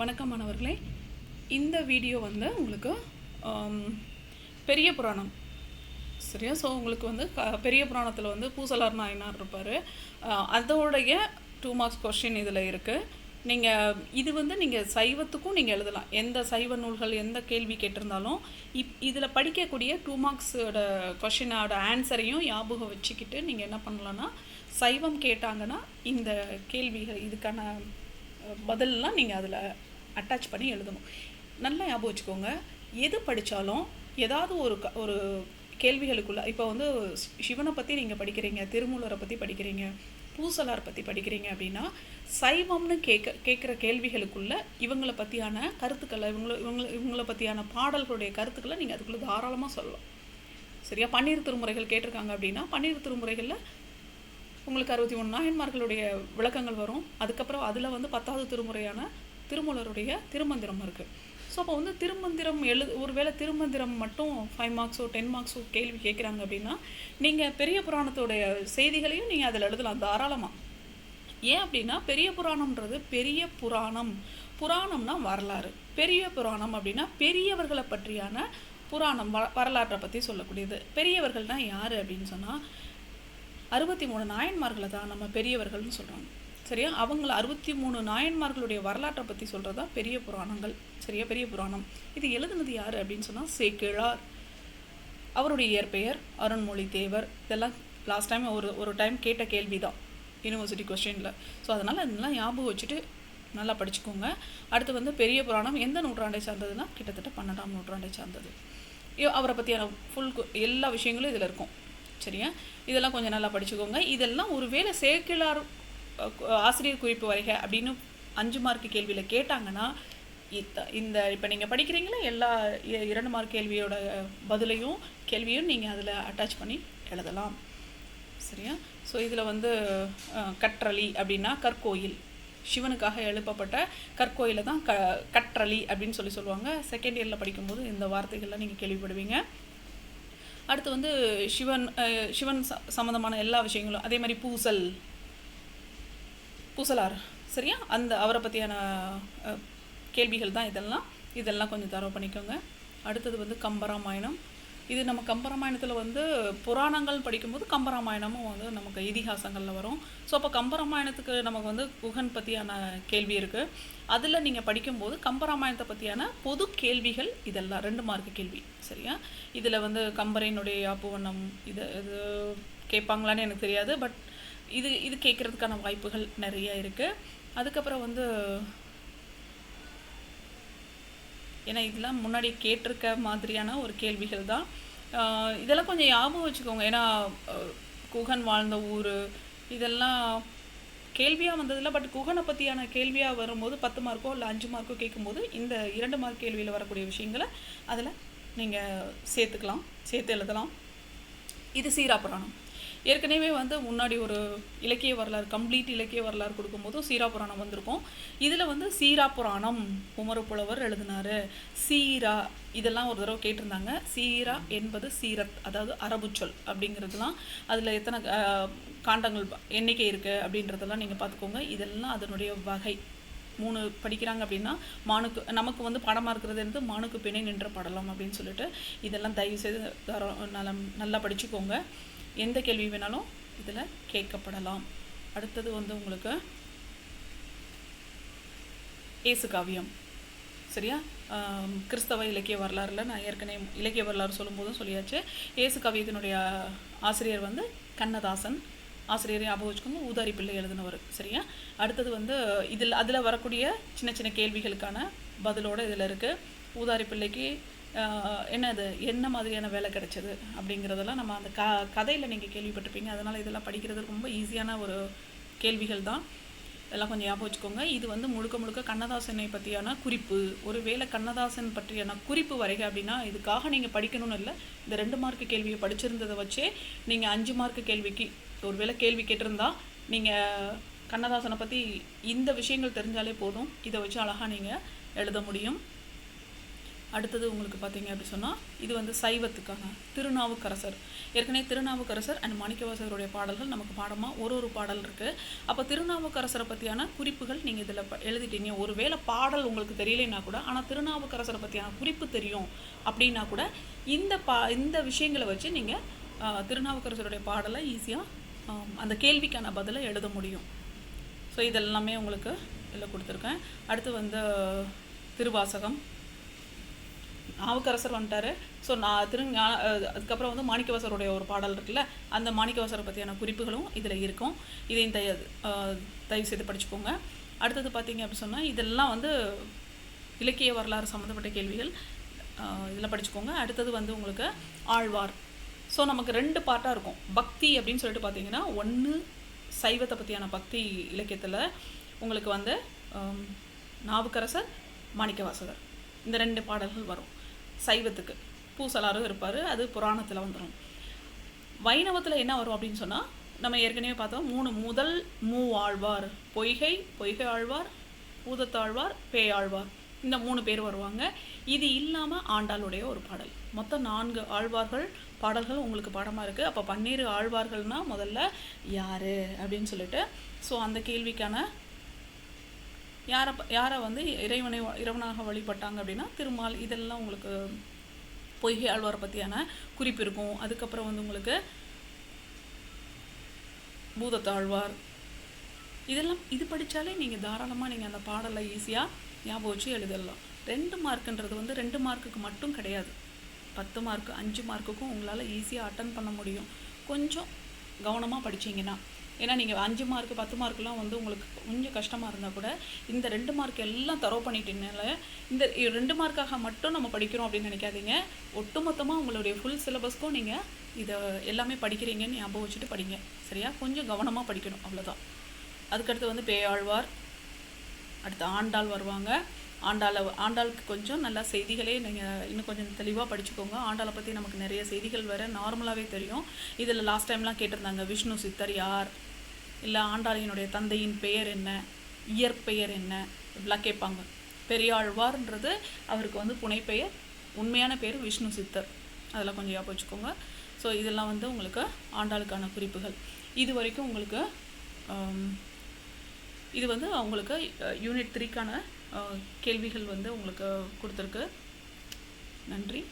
வணக்கம் மாணவர்களே இந்த வீடியோ வந்து உங்களுக்கு பெரிய புராணம். சரியா? ஸோ உங்களுக்கு வந்து க பெரிய புராணத்தில் வந்து பூசலார் நாயனார் இருப்பார். அதோடைய டூ மார்க்ஸ் கொஷின் இதில் இருக்குது நீங்கள் இது வந்து நீங்கள் சைவத்துக்கும் நீங்கள் எழுதலாம். எந்த சைவ நூல்கள் எந்த கேள்வி கேட்டிருந்தாலும் இப் இதில் படிக்கக்கூடிய டூ மார்க்ஸோட கொஷினோட ஆன்சரையும் ஞாபகம் வச்சுக்கிட்டு நீங்கள் என்ன பண்ணலான்னா சைவம் கேட்டாங்கன்னா இந்த கேள்விகள் இதுக்கான பதிலெலாம் நீங்கள் அதில் அட்டாச் பண்ணி எழுதணும். நல்லா ஞாபகம் வச்சுக்கோங்க. எது படித்தாலும் ஏதாவது ஒரு க ஒரு கேள்விகளுக்குள்ள இப்போ வந்து சிவனை பற்றி நீங்கள் படிக்கிறீங்க திருமூலரை பற்றி படிக்கிறீங்க பூசலார் பற்றி படிக்கிறீங்க அப்படின்னா சைவம்னு கேட்க கேட்குற கேள்விகளுக்குள்ள இவங்களை பற்றியான கருத்துக்களை இவங்களை இவங்கள இவங்களை பற்றியான பாடல்களுடைய கருத்துக்களை நீங்கள் அதுக்குள்ளே தாராளமாக சொல்லலாம். சரியா? பன்னீர் திருமுறைகள் கேட்டிருக்காங்க அப்படின்னா பன்னீர் திருமுறைகளில் உங்களுக்கு அறுபத்தி மூணு நாயன்மார்களுடைய விளக்கங்கள் வரும். அதுக்கப்புறம் அதில் வந்து பத்தாவது திருமுறையான திருமூலருடைய திருமந்திரம் இருக்குது ஸோ அப்போ வந்து திருமந்திரம் எழு ஒருவேளை திருமந்திரம் மட்டும் ஃபைவ் மார்க்ஸோ டென் மார்க்ஸோ கேள்வி கேட்குறாங்க அப்படின்னா நீங்கள் பெரிய புராணத்தோடைய செய்திகளையும் நீங்கள் அதில் எழுதலாம் தாராளமாக ஏன் அப்படின்னா பெரிய புராணம்ன்றது பெரிய புராணம். புராணம்னா வரலாறு. பெரிய புராணம் அப்படின்னா பெரியவர்களை பற்றியான புராணம் வ வரலாற்றை பற்றி சொல்லக்கூடியது. பெரியவர்கள்னால் யார் அப்படின்னு சொன்னால் அறுபத்தி மூணு நாயன்மார்களை தான் நம்ம பெரியவர்கள்னு சொல்கிறாங்க சரியா? அவங்கள அறுபத்தி மூணு நாயன்மார்களுடைய வரலாற்றை பற்றி சொல்கிறது தான் பெரிய புராணங்கள். சரியா? பெரிய புராணம். இது எழுதுனது யார் அப்படின்னு சொன்னால் சேக்கிழார் அவருடைய இயற்பெயர் அருண்மொழி தேவர் இதெல்லாம் லாஸ்ட் டைம் ஒரு ஒரு டைம் கேட்ட கேள்வி தான் யூனிவர்சிட்டி கொஸ்டினில் ஸோ அதனால் இதெல்லாம் ஞாபகம் வச்சுட்டு நல்லா படிச்சுக்கோங்க. அடுத்து வந்து பெரிய புராணம் எந்த நூற்றாண்டை சார்ந்ததுன்னா கிட்டத்தட்ட பன்னெண்டாம் நூற்றாண்டை சார்ந்தது. அவரை பற்றியான ஃபுல் எல்லா விஷயங்களும் இதில் இருக்கும். சரியா? இதெல்லாம் கொஞ்சம் நல்லா படிச்சுக்கோங்க. இதெல்லாம் ஒருவேளை வேளை அஹ், ஆசிரியர் குறிப்பு வரைக அப்படின்னு அஞ்சு மார்க் கேள்வியில் கேட்டாங்கன்னா இந்த இப்போ நீங்கள் படிக்கிறீங்களா? எல்லா இ- இரண்டு மார்க் கேள்வியோட பதிலையும் கேள்வியும் நீங்கள் அதில் அட்டாச் பண்ணி எழுதலாம். சரியா? ஸோ இதில் வந்து கற்றலி கற்றளி அப்படின்னா கற்கோயில். சிவனுக்காக எழுப்பப்பட்ட கற்கோயிலை தான் க கற்றளி அப்படின்னு சொல்லி சொல்லுவாங்க. செகண்ட் இயரில் படிக்கும்போது இந்த வார்த்தைகள்லாம் நீங்கள் கேள்விப்படுவீங்க. அடுத்து வந்து சிவன் அஹ், சிவன் ச சம்மந்தமான எல்லா விஷயங்களும் அதே மாதிரி பூசல். பூசலார் சரியா? அந்த அவரை பற்றியான அஹ், கேள்விகள் தான் இதெல்லாம். இதெல்லாம் கொஞ்சம் தரவு பண்ணிக்கோங்க. அடுத்தது வந்து கம்பராமாயணம். இது நம்ம கம்பராமாயணத்தில் வந்து புராணங்கள் படிக்கும்போது கம்பராமாயணமும் வந்து நமக்கு இதிகாசங்களில் வரும். ஸோ அப்போ கம்பராமாயணத்துக்கு நமக்கு வந்து குகன் பற்றியான கேள்வி இருக்குது அதில் நீங்கள் படிக்கும்போது கம்பராமாயணத்தை பற்றியான பொது கேள்விகள் இதெல்லாம் ரெண்டு மார்க் கேள்வி சரியா? இதில் வந்து கம்பரையினுடைய அப்புவனம் இது இது கேட்பாங்களான்னு எனக்கு தெரியாது பட் இது இது கேட்குறதுக்கான வாய்ப்புகள் நிறைய இருக்குது அதுக்கப்புறம் வந்து ஏன்னா இதெல்லாம் முன்னாடி கேட்டிருக்க மாதிரியான ஒரு கேள்விகள் தான். இதெல்லாம் கொஞ்சம் ஞாபகம் வச்சுக்கோங்க. ஏன்னா குகன் வாழ்ந்த ஊர் இதெல்லாம் கேள்வியாக வந்ததில்ல. பட் குகனை பற்றியான கேள்வியாக வரும்போது பத்து மார்க்கோ இல்லை அஞ்சு மார்க்கோ கேட்கும்போது இந்த இரண்டு மார்க் கேள்வியில் வரக்கூடிய விஷயங்களை அதில் நீங்கள் சேர்த்துக்கலாம் சேர்த்து எழுதலாம். இது சீரா புராணம். ஏற்கனவே வந்து முன்னாடி ஒரு இலக்கிய வரலாறு கம்ப்ளீட் இலக்கிய வரலாறு கொடுக்கும்போதும் சீரா புராணம் வந்திருக்கும். இதில் வந்து சீரா புராணம் குமர புலவர் எழுதினாரு. சீரா இதெல்லாம் ஒரு தடவை கேட்டிருந்தாங்க. சீரா என்பது சீரத் அதாவது அரபு சொல் அப்படிங்கிறதுலாம் அதில் எத்தனை காண்டங்கள் எண்ணிக்கை இருக்குது அப்படின்றதெல்லாம் நீங்கள் பார்த்துக்கோங்க. இதெல்லாம் அதனுடைய வகை. மூணு படிக்கிறாங்க அப்படின்னா மானுக்கு நமக்கு வந்து பாடமாக இருக்கிறது வந்து மானுக்கு பிணை நின்ற படலம் அப்படின்னு சொல்லிட்டு இதெல்லாம் தயவு செய்து நல்லா நல்லா படிச்சுக்கோங்க. எந்த கேள்வி வேணாலும் இதில் கேட்கப்படலாம். அடுத்தது வந்து உங்களுக்கு ஏசு காவியம். சரியா? கிறிஸ்தவ இலக்கிய வரலாறுல நான் ஏற்கனவே இலக்கிய வரலாறு சொல்லும்போதும் சொல்லியாச்சு. ஏசு காவியத்தினுடைய ஆசிரியர் வந்து கண்ணதாசன். ஆசிரியரை ஞாபகம் வச்சுக்கோங்க ஊதாரி பிள்ளை எழுதினவர். சரியா? அடுத்தது வந்து இதில் அதில் வரக்கூடிய சின்ன சின்ன கேள்விகளுக்கான பதிலோட இதில் இருக்குது ஊதாரி பிள்ளைக்கு என்னது என்ன மாதிரியான வேலை கிடைச்சது அப்படிங்கிறதெல்லாம் நம்ம அந்த க கதையில் நீங்கள் கேள்விப்பட்டிருப்பீங்க. அதனால் இதெல்லாம் படிக்கிறது ரொம்ப ஈஸியான ஒரு கேள்விகள் தான். எல்லாம் கொஞ்சம் ஞாபகம் வச்சுக்கோங்க. இது வந்து முழுக்க முழுக்க கண்ணதாசனை பற்றியான குறிப்பு. ஒரு வேலை கண்ணதாசன் பற்றியான குறிப்பு வரைக அப்படின்னா இதுக்காக நீங்கள் படிக்கணும்னு இல்லை. இந்த ரெண்டு மார்க் கேள்வியை படிச்சிருந்ததை வச்சே நீங்கள் அஞ்சு மார்க் கேள்விக்கு ஒரு வேலை கேள்வி கேட்டிருந்தா நீங்கள் கண்ணதாசனை பற்றி இந்த விஷயங்கள் தெரிஞ்சாலே போதும். இதை வச்சு அழகாக நீங்கள் எழுத முடியும். அடுத்தது உங்களுக்கு பார்த்தீங்க அப்படி சொன்னால் இது வந்து சைவத்துக்காக திருநாவுக்கரசர். ஏற்கனவே திருநாவுக்கரசர் அண்ட் மாணிக்கவாசகருடைய பாடல்கள் நமக்கு பாடமாக ஒரு ஒரு பாடல் இருக்குது அப்போ திருநாவுக்கரசரை பற்றியான குறிப்புகள் நீங்கள் இதில் எழுதிட்டீங்க. ஒரு வேளை பாடல் உங்களுக்கு தெரியலைன்னா கூட ஆனால் திருநாவுக்கரசரை பற்றியான குறிப்பு தெரியும் அப்படின்னா கூட இந்த பா இந்த விஷயங்களை வச்சு நீங்கள் திருநாவுக்கரசருடைய பாடலை ஈஸியாக அந்த கேள்விக்கான பதிலை எழுத முடியும். ஸோ இதெல்லாமே உங்களுக்கு இதில் கொடுத்துருக்கேன். அடுத்து வந்து திருவாசகம். நாவுக்கரசர் வந்துட்டார். ஸோ நான் திரு அதுக்கப்புறம் வந்து மாணிக்கவாசருடைய ஒரு பாடல் இருக்குல்ல அந்த மாணிக்கவாசரை பற்றியான குறிப்புகளும் இதில் இருக்கும். இதையும் தய தயவு செய்து படிச்சுக்கோங்க. அடுத்தது பார்த்தீங்க அப்படி சொன்னால் இதெல்லாம் வந்து இலக்கிய வரலாறு சம்மந்தப்பட்ட கேள்விகள். இதில் படிச்சுக்கோங்க. அடுத்தது வந்து உங்களுக்கு ஆழ்வார். ஸோ நமக்கு ரெண்டு பார்ட்டாக இருக்கும். பக்தி அப்படின்னு சொல்லிட்டு பார்த்தீங்கன்னா ஒன்று சைவத்தை பற்றியான பக்தி இலக்கியத்தில் உங்களுக்கு வந்து நாவுக்கரசர் மாணிக்கவாசகர். இந்த ரெண்டு பாடல்கள் வரும். சைவத்துக்கு. பூசலாரும் இருப்பார் அது புராணத்தில் வந்துடும் வைணவத்தில் என்ன வரும் அப்படின்னு சொன்னால் நம்ம ஏற்கனவே பார்த்தோம் மூணு முதல் மூ ஆழ்வார். பொய்கை பொய்கை ஆழ்வார் பூதத்தாழ்வார் பேயாழ்வார் இந்த மூணு பேர் வருவாங்க. இது இல்லாமல் ஆண்டாளுடைய ஒரு பாடல். மொத்தம் நான்கு ஆழ்வார்கள் பாடல்கள் உங்களுக்கு பாடமாக இருக்குது அப்போ பன்னீர் ஆழ்வார்கள்னால் முதல்ல யார் அப்படின்னு சொல்லிட்டு ஸோ அந்த கேள்விக்கான யாரை ப- யாரை வந்து இறைவனை இறைவனாக வழிபட்டாங்க அப்படின்னா திருமால் இதெல்லாம் உங்களுக்கு பொய்கை ஆழ்வாரை பற்றியான குறிப்பு இருக்கும். அதுக்கப்புறம் வந்து உங்களுக்கு பூதத்தாழ்வார். இதெல்லாம் இது படித்தாலே நீங்கள் தாராளமாக நீங்கள் அந்த பாடலை ஈஸியாக ஞாபகம் வச்சு எழுதலாம். ரெண்டு மார்க்குன்றது வந்து ரெண்டு மார்க்குக்கு மட்டும் கிடையாது. பத்து மார்க்கு அஞ்சு மார்க்குக்கும் உங்களால் ஈஸியாக அட்டன் பண்ண முடியும். கொஞ்சம் கவனமாக படித்தீங்கன்னா ஏன்னா நீங்கள் அஞ்சு மார்க் பத்து மார்க்லாம் வந்து உங்களுக்கு கொஞ்சம் கஷ்டமாக இருந்தால் கூட இந்த ரெண்டு மார்க் எல்லாம் தரவு பண்ணிட்டீங்கனால இந்த ரெண்டு மார்க்காக மட்டும் நம்ம படிக்கிறோம் அப்படின்னு நினைக்காதீங்க. ஒட்டுமொத்தமாக உங்களுடைய ஃபுல் சிலபஸ்க்கும் நீங்கள் இதை எல்லாமே படிக்கிறீங்கன்னு ஞாபகம் வச்சுட்டு படிங்க. சரியா? கொஞ்சம் கவனமாக படிக்கணும் அவ்வளோதான் அதுக்கடுத்து வந்து பேயாழ்வார் அடுத்து ஆண்டாள் வருவாங்க. ஆண்டாளை ஆண்டாளுக்கு கொஞ்சம் நல்லா செய்திகளே நீங்கள் இன்னும் கொஞ்சம் தெளிவாக படிச்சுக்கோங்க. ஆண்டாளை பற்றி நமக்கு நிறைய செய்திகள் வேறு நார்மலாகவே தெரியும். இதில் லாஸ்ட் டைம்லாம் கேட்டிருந்தாங்க விஷ்ணு சித்தர் யார்? இல்லை ஆண்டாளியினுடைய தந்தையின் பெயர் என்ன? இயற்பெயர் என்ன? இப்படிலாம் கேட்பாங்க. பெரியாழ்வார்ன்றது அவருக்கு வந்து புனைப்பெயர் உண்மையான பேர் விஷ்ணு சித்தர். அதெல்லாம் கொஞ்சம் ஞாபகம் வச்சுக்கோங்க. ஸோ இதெல்லாம் வந்து உங்களுக்கு ஆண்டாளுக்கான குறிப்புகள். இது வரைக்கும் உங்களுக்கு இது வந்து உங்களுக்கு யூனிட் த்ரீக்கான கேள்விகள் வந்து உங்களுக்கு கொடுத்துருக்கு. நன்றி.